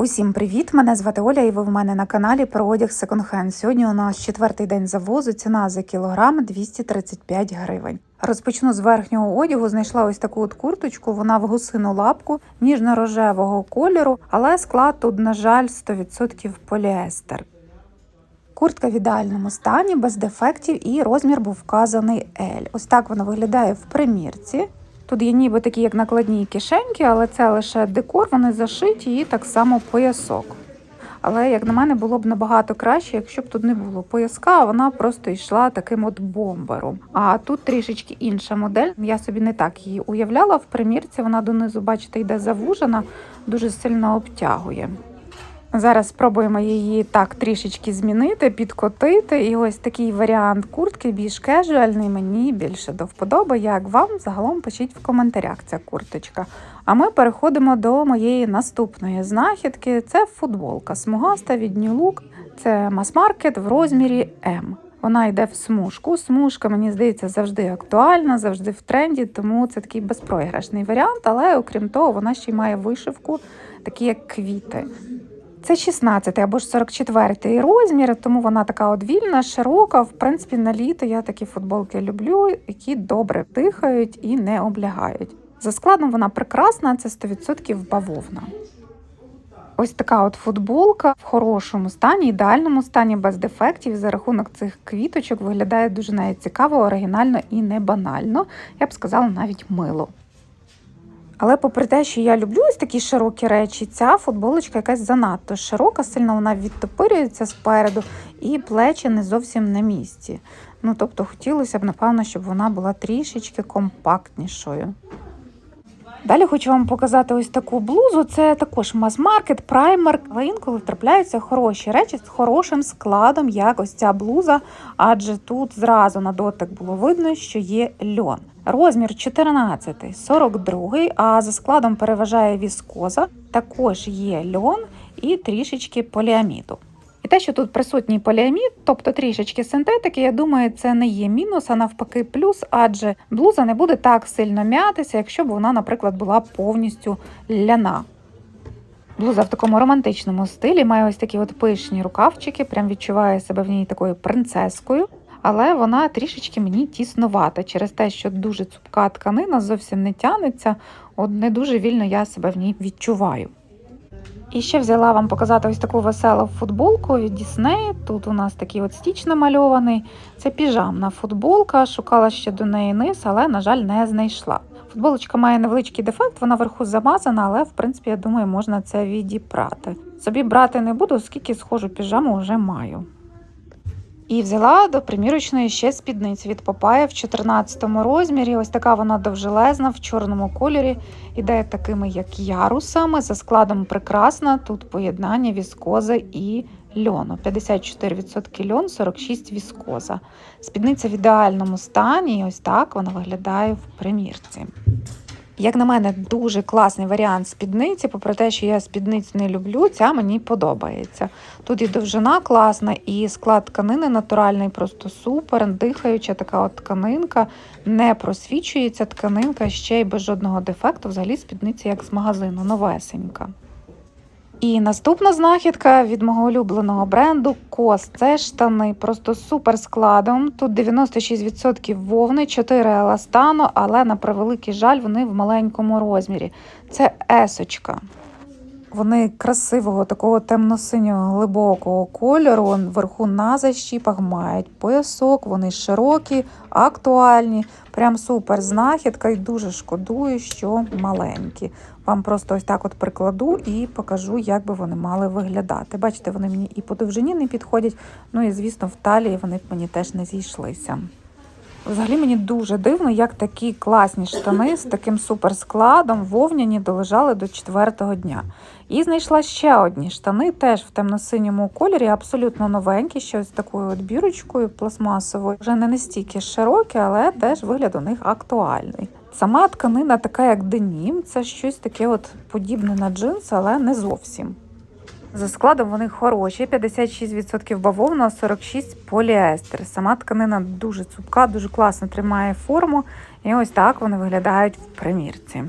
Усім привіт! Мене звати Оля, і ви в мене на каналі про одяг секонд-хенд. Сьогодні у нас четвертий день завозу. Ціна за кілограм 235 гривень. Розпочну з верхнього одягу. Знайшла ось таку от курточку. Вона в гусину лапку ніжно-рожевого кольору, але склад тут, на жаль, 100% поліестер. Куртка в ідеальному стані, без дефектів, і розмір був вказаний L. Ось так вона виглядає в примірці. Тут є ніби такі, як накладні кишеньки, але це лише декор, вони зашиті і так само поясок. Але, як на мене, було б набагато краще, якщо б тут не було пояска, а вона просто йшла таким от бомбером. А тут трішечки інша модель. Я собі не так її уявляла в примірці. Вона донизу, бачите, йде завужена, дуже сильно обтягує. Зараз спробуємо її так трішечки змінити, підкотити. І ось такий варіант куртки більш кежуальний, мені більше до вподоби. Як вам загалом пишіть в коментарях ця курточка. А ми переходимо до моєї наступної знахідки. Це футболка смугаста від New Look. Це мас-маркет в розмірі М. Вона йде в смужку. Смужка, мені здається, завжди актуальна, завжди в тренді, тому це такий безпроіграшний варіант, але окрім того, вона ще й має вишивку, такі як квіти. Це 16 або ж 44 розмір, тому вона така от вільна, широка. В принципі, на літо я такі футболки люблю, які добре дихають і не облягають. За складом вона прекрасна, це 100% бавовна. Ось така от футболка в хорошому стані, ідеальному стані, без дефектів. За рахунок цих квіточок виглядає дуже навіть цікаво, оригінально і не банально. Я б сказала, навіть мило. Але попри те, що я люблю ось такі широкі речі, ця футболочка якась занадто широка, сильно вона відтопирюється спереду, і плечі не зовсім на місці. Ну, тобто хотілося б, напевно, щоб вона була трішечки компактнішою. Далі хочу вам показати ось таку блузу. Це також мас-маркет, праймер, але інколи трапляються хороші речі з хорошим складом, як ось ця блуза, адже тут зразу на дотик було видно, що є льон. Розмір 14, 42, а за складом переважає віскоза. Також є льон і трішечки поліаміду. І те, що тут присутній поліамід, тобто трішечки синтетики, я думаю, це не є мінус, а навпаки, плюс, адже блуза не буде так сильно м'ятися, якщо б вона, наприклад, була повністю ляна. Блуза в такому романтичному стилі має ось такі от пишні рукавчики, прям відчуває себе в ній такою принцескою. Але вона трішечки мені тіснувата через те, що дуже цупка тканина зовсім не тянеться, от не дуже вільно я себе в ній відчуваю. І ще взяла вам показати ось таку веселу футболку від Disney. Тут у нас такий от стіч намальований. Це піжамна футболка. Шукала ще до неї низ, але, на жаль, не знайшла. Футболочка має невеличкий дефект, вона вверху замазана, але в принципі, я думаю, можна це відіпрати. Собі брати не буду, оскільки схожу піжаму вже маю. І взяла до примірочної ще спідницю від Попая в 14 розмірі. Ось така вона довжелезна в чорному кольорі. Іде такими, як ярусами. За складом прекрасна. Тут поєднання віскоза і льону. 54% льон, 46% віскоза. Спідниця в ідеальному стані. І ось так вона виглядає в примірці. Як на мене, дуже класний варіант спідниці, попри те, що я спідниць не люблю, ця мені подобається. Тут і довжина класна, і склад тканини натуральний, просто супер, дихаюча така от тканинка, не просвічується тканинка ще й без жодного дефекту. Взагалі спідниця як з магазину, новесенька. І наступна знахідка від мого улюбленого бренду Кос. Це штани, просто супер складом. Тут 96% вовни, 4 еластану, але на превеликий жаль, вони в маленькому розмірі. Це есочка. Вони красивого, такого темно-синього глибокого кольору. Вверху на защіпах мають поясок, вони широкі, актуальні. Прям супер знахідка і дуже шкодую, що маленькі. Вам просто ось так от прикладу і покажу, як би вони мали виглядати. Бачите, вони мені і по довжині не підходять, ну і, звісно, в талії вони б мені теж не зійшлися. Взагалі мені дуже дивно, як такі класні штани з таким суперскладом вовняні долежали до четвертого дня. І знайшла ще одні штани, теж в темно-синьому кольорі, абсолютно новенькі, ще ось такою от бірочкою пластмасовою. Вже не настільки широкі, але теж вигляд у них актуальний. Сама тканина така, як денім, це щось таке от подібне на джинс, але не зовсім. За складом вони хороші, 56% бавовна, 46% поліестер. Сама тканина дуже цупка, дуже класно тримає форму. І ось так вони виглядають в примірці.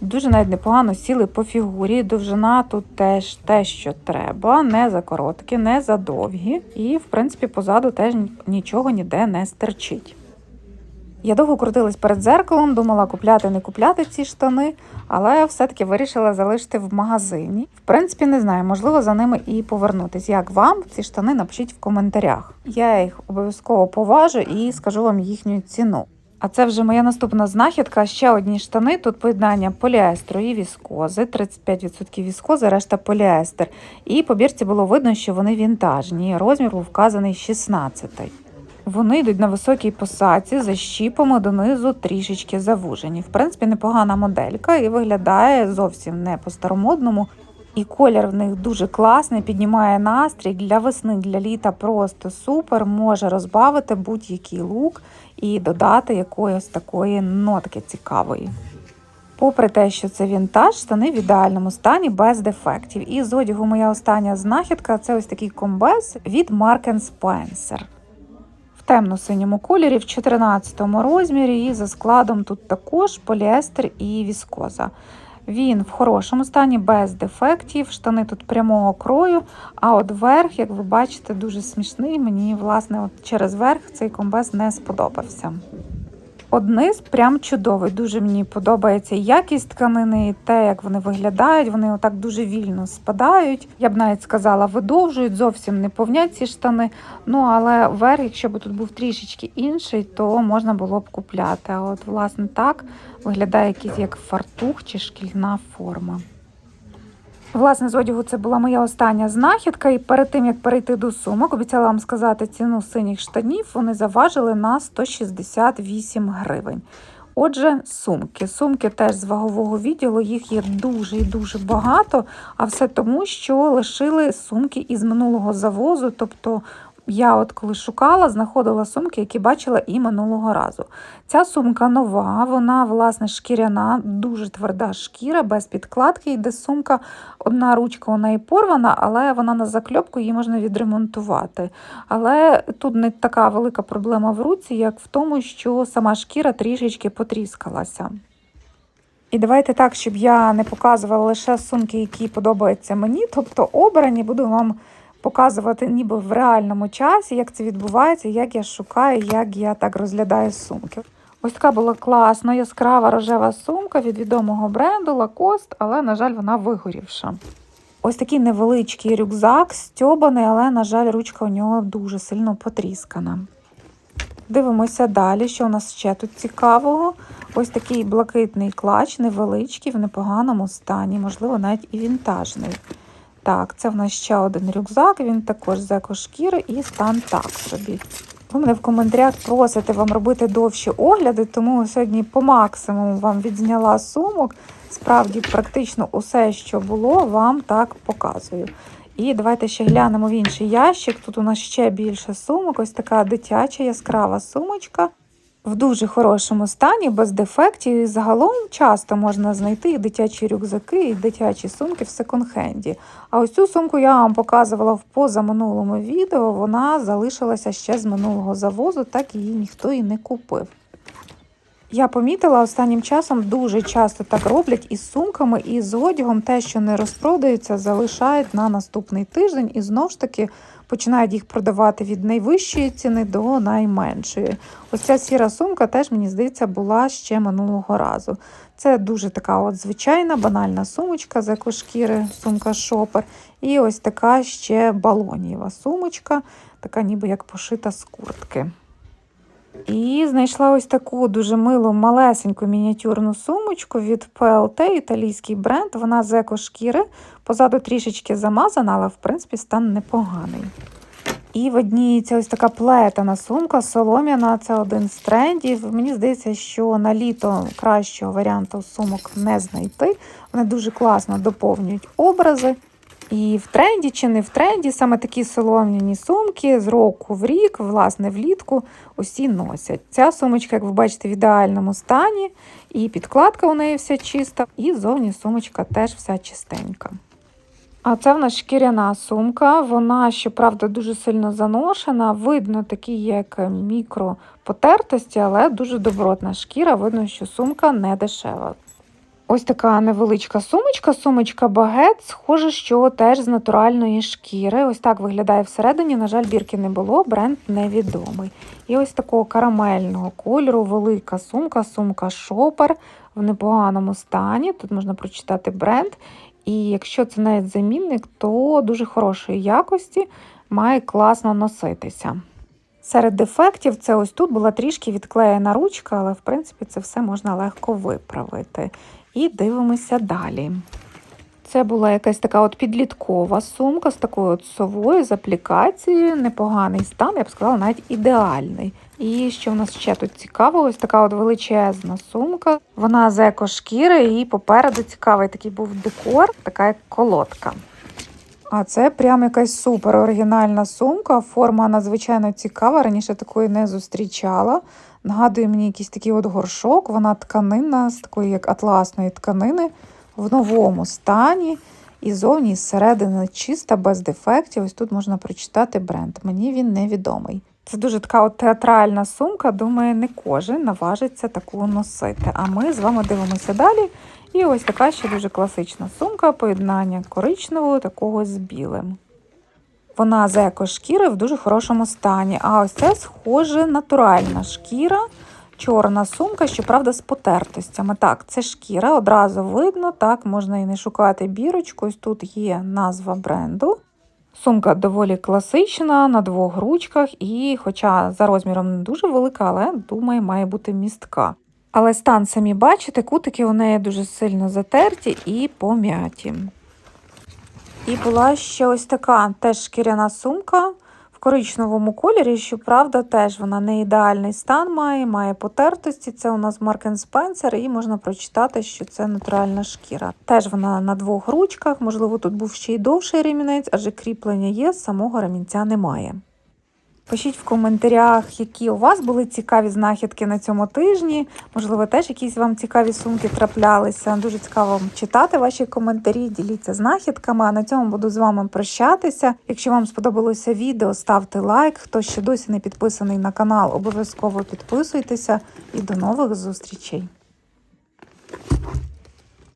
Дуже навіть непогано сіли по фігурі. Довжина тут теж те, що треба, не за короткі, не за довгі. І, в принципі, позаду теж нічого ніде не стерчить. Я довго крутилась перед зеркалом, думала купляти, не купляти ці штани, але все-таки вирішила залишити в магазині. В принципі, не знаю, можливо, за ними і повернутись. Як вам ці штани напишіть в коментарях. Я їх обов'язково поважу і скажу вам їхню ціну. А це вже моя наступна знахідка. Ще одні штани. Тут поєднання поліестру і віскози, 35% віскози, решта поліестер. І по бірці було видно, що вони вінтажні. Розмір був вказаний 16. Вони йдуть на високій посадці за щіпами донизу трішечки завужені. В принципі, непогана моделька і виглядає зовсім не по-старомодному. І колір в них дуже класний, піднімає настрій для весни, для літа просто супер. Може розбавити будь-який лук і додати якоїсь такої нотки цікавої. Попри те, що це вінтаж, штани в ідеальному стані без дефектів. І з одягу моя остання знахідка це ось такий комбез від Mark Spencer. Темно-синьому кольорі, в 14 розмірі, і за складом тут також поліестер і віскоза. Він в хорошому стані, без дефектів, штани тут прямого крою, а от верх, як ви бачите, дуже смішний. Мені, власне, от через верх цей комбез не сподобався. Одниз прям чудовий. Дуже мені подобається якість тканини, і те, як вони виглядають. Вони отак дуже вільно спадають. Я б навіть сказала, видовжують, зовсім не повнять ці штани. Ну але верх, якщо б тут був трішечки інший, то можна було б купляти. А от, власне, так виглядає якийсь як фартух чи шкільна форма. Власне, з одягу це була моя остання знахідка, і перед тим як перейти до сумок, обіцяла вам сказати ціну синіх штанів. Вони заважили на 168 гривень. Отже, сумки. Сумки теж з вагового відділу, їх є дуже і дуже багато, а все тому, що лишили сумки із минулого завозу, тобто я от коли шукала, знаходила сумки, які бачила і минулого разу. Ця сумка нова, вона, власне, шкіряна, дуже тверда шкіра, без підкладки. Йде сумка, одна ручка у неї порвана, але вона на закльопку, її можна відремонтувати. Але тут не така велика проблема в руці, як в тому, що сама шкіра трішечки потріскалася. І давайте так, щоб я не показувала лише сумки, які подобаються мені, тобто обрані, буду вам показувати ніби в реальному часі, як це відбувається, як я шукаю, як я так розглядаю сумки. Ось така була класна, яскрава рожева сумка від відомого бренду Lacoste, але, на жаль, вона вигорівша. Ось такий невеличкий рюкзак, стьобаний, але, на жаль, ручка у нього дуже сильно потріскана. Дивимося далі, що у нас ще тут цікавого. Ось такий блакитний клач, невеличкий, в непоганому стані, можливо, навіть і вінтажний. Так, це в нас ще один рюкзак, він також з екошкіри і стан так собі. Ви мене в коментарях просите вам робити довші огляди, тому сьогодні по максимуму вам відзняла сумок. Справді, практично усе, що було, вам так показую. І давайте ще глянемо в інший ящик. Тут у нас ще більше сумок, ось така дитяча яскрава сумочка в дуже хорошому стані, без дефектів. І загалом часто можна знайти і дитячі рюкзаки, і дитячі сумки в секонд-хенді. А ось цю сумку я вам показувала в позаминулому відео. Вона залишилася ще з минулого завозу, так її ніхто і не купив. Я помітила останнім часом дуже часто так роблять із сумками, і з одягом те, що не розпродаються, залишають на наступний тиждень і знову ж таки починають їх продавати від найвищої ціни до найменшої. Ось ця сіра сумка теж, мені здається, була ще минулого разу. Це дуже така от звичайна банальна сумочка з екошкіри, сумка шопер. І ось така ще балонієва сумочка, така ніби як пошита з куртки. І знайшла ось таку дуже милу малесеньку мініатюрну сумочку від PLT, італійський бренд. Вона з екошкіри, позаду трішечки замазана, але в принципі стан непоганий. І в одній ця ось така плетена сумка, солом'яна, це один з трендів. Мені здається, що на літо кращого варіанту сумок не знайти. Вони дуже класно доповнюють образи. І в тренді чи не в тренді, саме такі солом'яні сумки з року в рік, власне, влітку усі носять. Ця сумочка, як ви бачите, в ідеальному стані, і підкладка у неї вся чиста, і зовні сумочка теж вся чистенька. А це в нас шкіряна сумка, вона, щоправда, дуже сильно заношена. Видно такі, як мікропотертості, але дуже добротна шкіра. Видно, що сумка не дешева. Ось така невеличка сумочка, сумочка багет, схоже, що теж з натуральної шкіри. Ось так виглядає всередині. На жаль, бірки не було, бренд невідомий. І ось такого карамельного кольору, велика сумка, сумка шопер в непоганому стані. Тут можна прочитати бренд. І якщо це навіть замінник, то дуже хорошої якості має класно носитися. Серед дефектів це ось тут була трішки відклеєна ручка, але в принципі це все можна легко виправити. І дивимося далі. Це була якась така от підліткова сумка з такою от совою, з аплікацією, непоганий стан, я б сказала, навіть ідеальний. І що в нас ще тут цікаво, ось така от величезна сумка. Вона з екошкіри, і попереду цікавий такий був декор, така як колодка. А це прям якась супер оригінальна сумка. Форма надзвичайно цікава. Раніше такої не зустрічала. Нагадує мені якийсь такий от горшок. Вона тканина з такої як атласної тканини в новому стані. І зовні, і зсередини чиста, без дефектів. Ось тут можна прочитати бренд. Мені він невідомий. Це дуже така от театральна сумка. Думаю, не кожен наважиться таку носити. А ми з вами дивимося далі. І ось така ще дуже класична сумка, поєднання коричневого такого з білим. Вона з екошкіри в дуже хорошому стані. А ось це схоже натуральна шкіра, чорна сумка, щоправда, з потертостями. Так, це шкіра, одразу видно, так, можна і не шукати бірочку. Ось тут є назва бренду. Сумка доволі класична на двох ручках, і, хоча за розміром не дуже велика, але думаю, має бути містка. Але стан самі бачите, кутики у неї дуже сильно затерті і пом'яті. І була ще ось така теж шкіряна сумка в коричневому кольорі. Щоправда, теж вона не ідеальний стан має, має потертості. Це у нас Mark Spencer, і можна прочитати, що це натуральна шкіра. Теж вона на двох ручках, можливо, тут був ще й довший ремінець, адже кріплення є, самого ремінця немає. Пишіть в коментарях, які у вас були цікаві знахідки на цьому тижні. Можливо, теж якісь вам цікаві сумки траплялися. Дуже цікаво читати ваші коментарі, діліться знахідками. А на цьому буду з вами прощатися. Якщо вам сподобалося відео, ставте лайк. Хто ще досі не підписаний на канал, обов'язково підписуйтеся і до нових зустрічей.